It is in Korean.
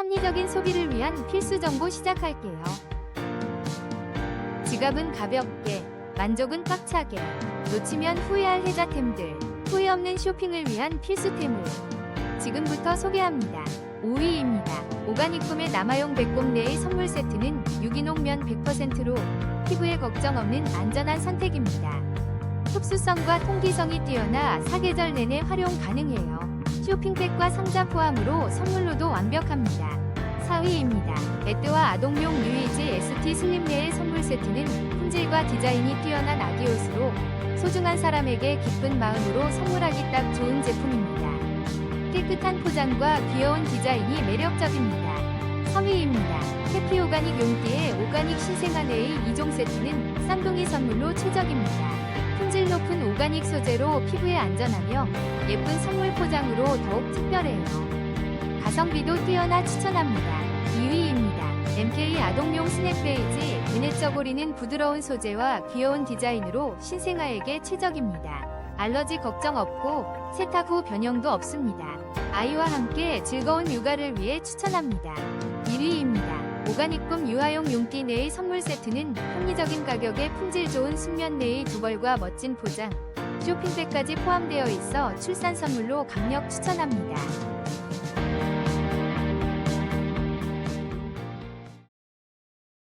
합리적인 소비를 위한 필수 정보 시작할게요. 지갑은 가볍게, 만족은 꽉차게, 놓치면 후회할 혜자템들, 후회 없는 쇼핑을 위한 필수템을 지금부터 소개합니다. 5위입니다. 오가닉품의 남아용 배꼽 내의 선물 세트는 유기농 면 100%로 피부에 걱정 없는 안전한 선택입니다. 흡수성과 통기성이 뛰어나 사계절 내내 활용 가능해요. 쇼핑백과 상자 포함으로 선물로도 완벽합니다. 4위입니다. 에뜨와 아동용 뉴이즈 ST 슬림레의 선물 세트는 품질과 디자인이 뛰어난 옷으로 소중한 사람에게 기쁜 마음으로 선물하기 딱 좋은 제품입니다. 깨끗한 포장과 귀여운 디자인이 매력적입니다. 3위입니다. 해피 오가닉 용띠의 오가닉 신생아내의 2종 세트는 쌍둥이 선물로 최적입니다. 품질 높은 오가닉 소재로 피부에 안전하며 예쁜 선물 포장으로 더욱 특별해요. 가성비도 뛰어나 추천합니다. 2위입니다. MK 아동용 스낵 베이지 은혜쩍 어리는 부드러운 소재와 귀여운 디자인으로 신생아에게 최적입니다. 알러지 걱정 없고 세탁 후 변형도 없습니다. 아이와 함께 즐거운 육아를 위해 추천합니다. 1위입니다. 오가닉품 유아용 용띠 내의 선물 세트는 합리적인 가격에 품질 좋은 순면 내의 두벌과 멋진 포장, 쇼핑백까지 포함되어 있어 출산 선물로 강력 추천합니다.